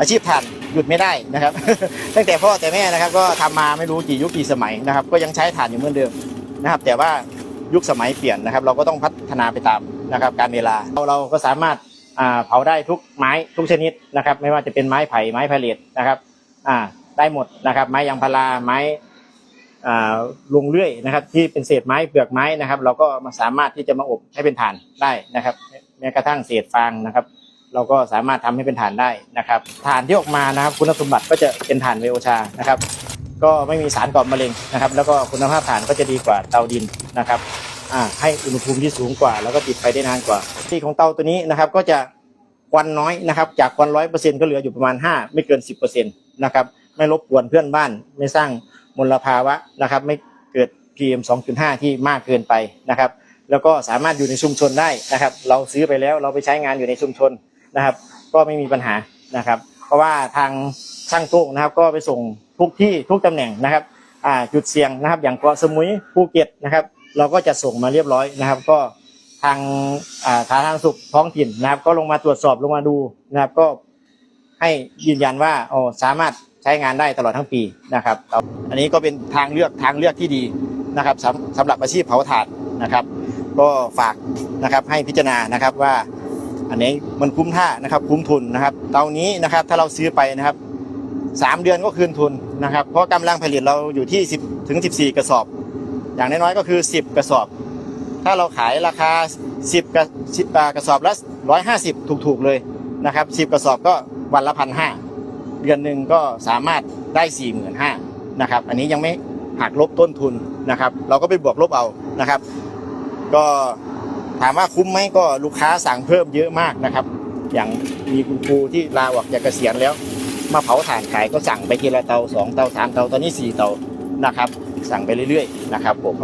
อาชีพถ่านหยุดไม่ได้นะครับ ตั้งแต่พ่อแต่แม่นะครับ ก็ทำมาไม่รู้กี่ยุคกี่สมัยนะครับ ก็ยังใช้ถ่านอยู่เหมือนเดิมนะครับ แต่ว่ายุคสมัยเปลี่ยนนะครับ เราก็ต้องพัฒนาไปตามนะครับ การเวลาเราเราก็สามารถเผาได้ทุกไม้ทุกชนิดนะครับ ไม่ว่าจะเป็นไม้ไผ่ไม้พาเลตนะครับได้หมดนะครับ ไม้ยางพาราไม้อ่าลงเลื่อยนะครับ ที่เป็นเศษไม้เปลือกไม้นะครับ เราก็มาสามารถที่จะมาอบให้เป็นถ่านได้นะครับแม้กระทั่งเศษฟางนะครับ เราก็สามารถทำให้เป็นถ่านได้นะครับถ่านที่ออกมานะครับคุณสมบัติก็จะเป็นถ่านไวโอชานะครับก็ไม่มีสารก่อมะเร็งนะครับ แล้วก็คุณภาพถ่านก็จะดีกว่าเตาดินนะครับอ่าให้อุณหภูมิที่สูงกว่า แล้วก็ติดไฟได้นานกว่า ที่ของเตาตัวนี้นะครับก็จะควันน้อยนะครับ จากควันร้อยเปอร์เซ็นต์ก็เหลืออยู่ประมาณห้าไม่เกินสิบเปอร์เซ็นต์นะครับไม่รบกวนเพื่อนบ้าน ไม่สร้างมลภาวะนะครับ ไม่เกิด PM 2.5 ที่มากเกินไปนะครับ แล้วก็สามารถอยู่ในชุมชนได้นะครับ เราซื้อไปแล้วเราไปใช้งานอยู่ในชุมชน นะครับ ก็ไม่มีปัญหานะครับ เพราะว่าทางช่างโต้งนะครับ ก็ไปส่งทุกที่ทุกตำแหน่งนะครับจุดเสี่ยงนะครับ อย่างเกาะสมุยภูเก็ตนะครับ เราก็จะส่งมาเรียบร้อยนะครับ ก็ทางอ่าสาธารณสุขท้องถิ่นนะครับ ก็ลงมาตรวจสอบลงมาดูนะครับ ก็ให้ยืนยันว่าอ๋อสามารถใช้งานได้ตลอดทั้งปีนะครับอาอันนี้ก็เป็นทางเลือกทางเลือกที่ดีนะครับสำสำหรับอาชีพเผาถ่านนะครับ ก็ฝากนะครับให้พิจารณานะครับว่า อันนี้มันคุ้มท่านะครับ คุ้มทุนนะครับเตานี้นะครับถ้าเราซื้อไปนะครับสามเดือนก็คืนทุนนะครับ เพราะกำลังผลิตเราอยู่ที่ 10ถึง14 กระสอบ อย่างน้อยๆก็คือ 10 กระสอบ ถ้าเราขายราคา 10 กระ10อ่ากระสอบละ150 ถูกๆเลยนะครับ10 กระสอบก็วันละพันห้าเดือนหนึ่งก็สามารถได้4 5 0 0 0นะครับ อันนี้ยังไม่หักลบต้นทุนนะครับ เราก็ไปบวกลบเอานะครับ ก็ ถามว่าคุ้มไหมก็ลูกค้าสั่งเพิ่มเยอะมากนะครับ อย่างมีคุณครูที่ลาออกจากเกษียณแล้ว มาเผาถ่านขายก็สั่งไปทีละเตาสองเตาสามเตาตอนนี้สี่เตานะครับ สั่งไปเรื่อยๆนะครับผม